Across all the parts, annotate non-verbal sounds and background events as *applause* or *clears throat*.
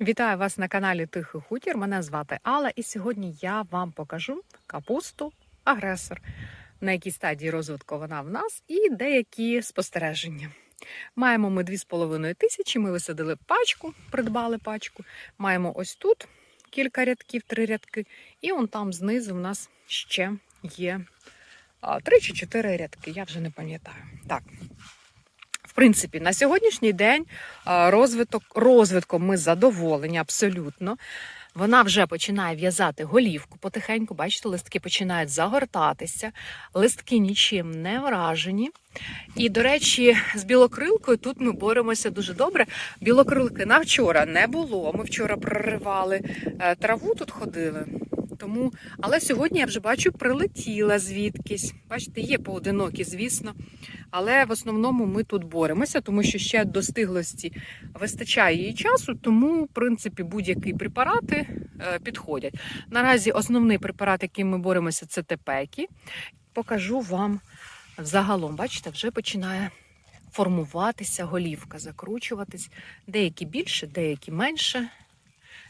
Вітаю вас на каналі Тихий Хутір. Мене звати Алла, і сьогодні я вам покажу капусту агресор, на якій стадії розвитку вона в нас, і деякі спостереження. Маємо ми 2,5 тисячі. Ми висадили пачку, придбали пачку. Маємо ось тут кілька рядків, три рядки, і он там знизу в нас ще є три чи чотири рядки. Я вже не пам'ятаю. Так. Принципі, на сьогоднішній день розвиток, розвитком ми задоволені абсолютно. Вона вже починає в'язати голівку потихеньку. Бачите, листки починають загортатися, листки нічим не вражені. І, до речі, з білокрилкою тут ми боремося дуже добре. Білокрилки на вчора не було. Ми вчора проривали е, траву, тут ходили. Тому, але сьогодні я вже бачу, прилетіла звідкись. Бачите, є поодинокі, звісно. Але в основному ми тут боремося, тому що ще до стиглості вистачає її часу, тому, в принципі, будь-які препарати е, підходять. Наразі основний препарат, яким ми боремося, це тепекі. Покажу вам взагалом. Бачите, вже починає формуватися голівка, закручуватись. Деякі більше, деякі менше.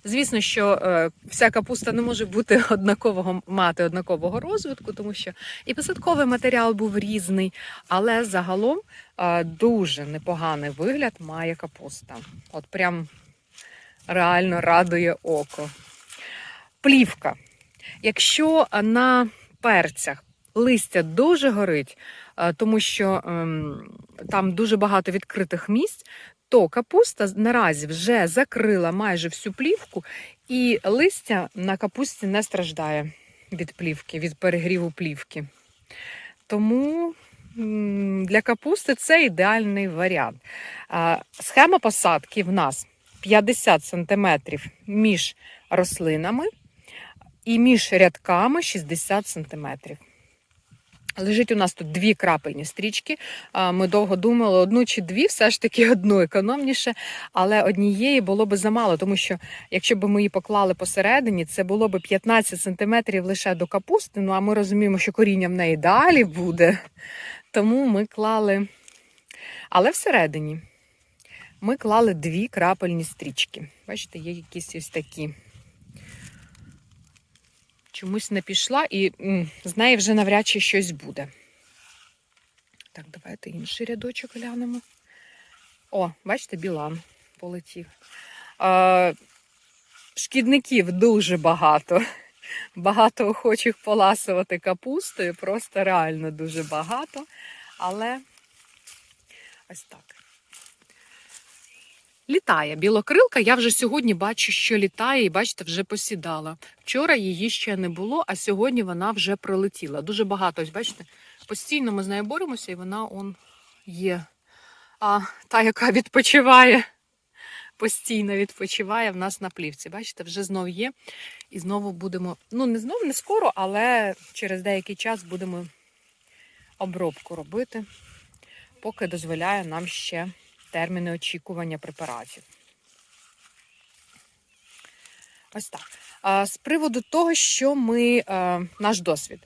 Звісно, що е, вся капуста не може бути *laughs* однакового мати однакового розвитку, тому що і посадковий матеріал був різний, але загалом е, дуже непоганий вигляд має капуста. От прям реально радує око. Плівка. Якщо на перцях листя дуже горить, е, тому що ем, там дуже багато відкритих місць, то капуста наразі вже закрила майже всю плівку, і листя на капусті не страждає від плівки, від перегріву плівки. Тому для капусти це ідеальний варіант. Схема посадки в нас 50 см між рослинами і між рядками 60 см. Лежить у нас тут дві крапельні стрічки. Ми довго думали, одну чи дві, все ж таки *laughs* одну економніше, але однієї було би замало, тому що якщо б ми її поклали посередині, це було б 15 сантиметрів лише до капусти. Ну а ми розуміємо, що коріння в неї далі буде. Тому ми клали. Але всередині ми клали дві крапельні стрічки. Бачите, є якісь ось такі. Чомусь не пішла, і з неї вже навряд чи щось буде. Так, давайте інший рядочок глянемо. О, бачите, білан полетів. А, шкідників дуже багато. Багато охочих поласувати капустою, просто реально дуже багато. Але ось так. Літає білокрилка. Я вже сьогодні бачу, що літає, і бачите, вже посідала. Вчора її ще не було, а сьогодні вона вже прилетіла. Дуже багато. Ось бачите, постійно ми з нею боремося, і вона он є. А та, яка відпочиває, постійно відпочиває в нас на плівці. Бачите, вже знов є. І знову будемо, ну не знову, не скоро, але через деякий час будемо обробку робити, поки дозволяє нам ще терміни очікування препаратів. Ось так. З приводу того, що ми е, наш досвід.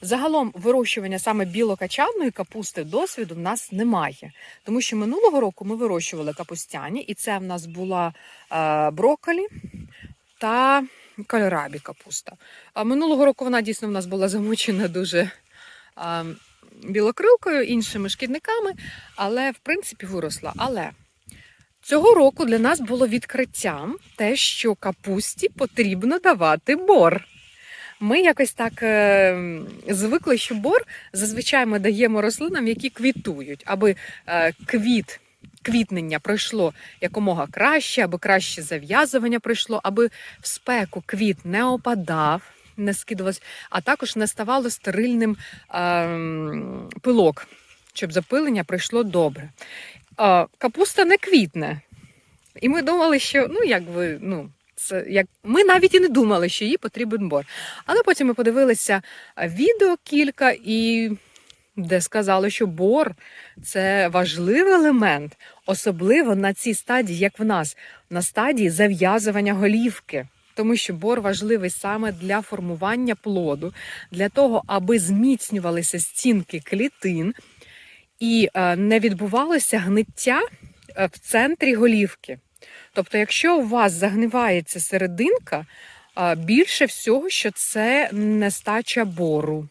Загалом вирощування саме білокачанної капусти досвіду в нас немає. Тому що минулого року ми вирощували капустяні, і це в нас була е, брокколі та кольорабі капуста. А минулого року вона дійсно в нас була замучена дуже е, білокрилкою, іншими шкідниками, але в принципі виросла. Але цього року для нас було відкриттям те, що капусті потрібно давати бор. Ми якось так е, звикли, що бор зазвичай ми даємо рослинам, які квітують, аби е, квіт. Квітнення пройшло якомога краще, аби краще зав'язування пройшло, аби в спеку квіт не опадав, не скидувався, а також не ставало стерильним е, пилок, щоб запилення пройшло добре. Е, капуста не квітне. І ми думали, що ну як ви, ну. Це як ми навіть і не думали, що їй потрібен бор. Але потім ми подивилися відео кілька, і де сказали, що бор це важливий елемент, особливо на цій стадії, як в нас, на стадії зав'язування голівки. Тому що бор важливий саме для формування плоду, для того, аби зміцнювалися стінки клітин і е, не відбувалося гниття е, в центрі голівки. Тобто, якщо у вас загнивається серединка, більше всього, що це нестача бору.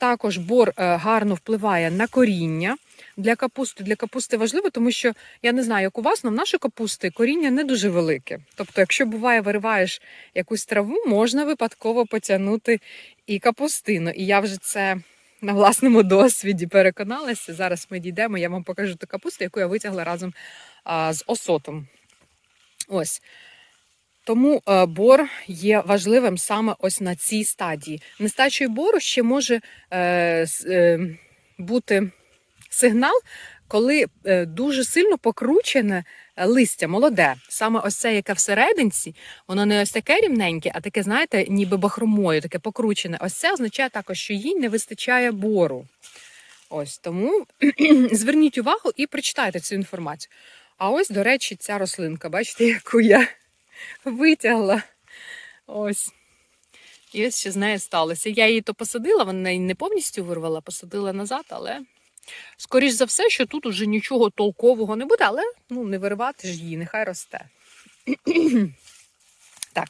Також бор е, гарно впливає на коріння. Для капусти для капусти важливо, тому що я не знаю, як у вас, але в нашої капусти коріння не дуже велике. Тобто, якщо буває, вириваєш якусь траву, можна випадково потягнути і капустину. І я вже це на власному досвіді переконалася. Зараз ми дійдемо, я вам покажу ту капусту, яку я витягла разом з осотом. Ось. Тому е, бор є важливим саме ось на цій стадії. Нестачею бору ще може е, е, бути сигнал, коли дуже сильно покручене листя, молоде. Саме ось це, яке всерединці, воно не ось таке рівненьке, а таке, знаєте, ніби бахромою, таке покручене. Ось це означає також, що їй не вистачає бору. Ось тому *clears throat* зверніть увагу і прочитайте цю інформацію. А ось, до речі, ця рослинка, бачите, яку я витягла. Ось. І ось що з нею сталося. Я її то посадила, вона її не повністю вирвала, посадила назад, але скоріш за все, що тут уже нічого толкового не буде, але ну, не виривати ж її, нехай росте. *clears throat* так,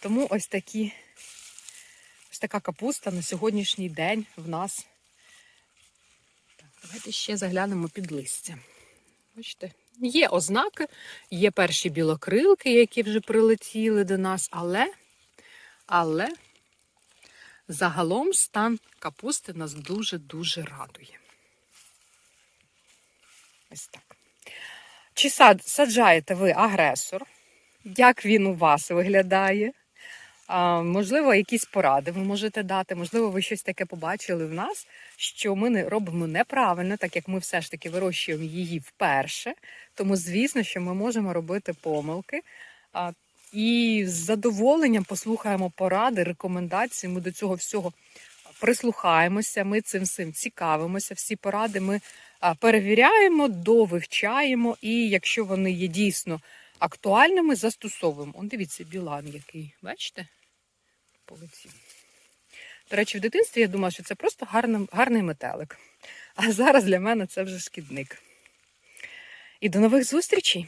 тому ось такі. Ось така капуста на сьогоднішній день в нас. Так, давайте ще заглянемо під листя. Бачите, є ознаки, є перші білокрилки, які вже прилетіли до нас, але, але загалом стан капусти нас дуже-дуже радує. Ось так. Чи сад, саджаєте ви агресор? Як він у вас виглядає? Можливо, якісь поради ви можете дати, можливо, ви щось таке побачили в нас, що ми не робимо неправильно, так як ми все ж таки вирощуємо її вперше. Тому, звісно, що ми можемо робити помилки. І з задоволенням послухаємо поради, рекомендації. Ми до цього всього прислухаємося, ми цим всім цікавимося. Всі поради ми перевіряємо, довивчаємо, і якщо вони є дійсно актуальними, застосовуємо. Он дивіться, білан який, бачите? Полетів. До речі, в дитинстві я думала, що це просто гарний, гарний метелик. А зараз для мене це вже шкідник. І до нових зустрічей!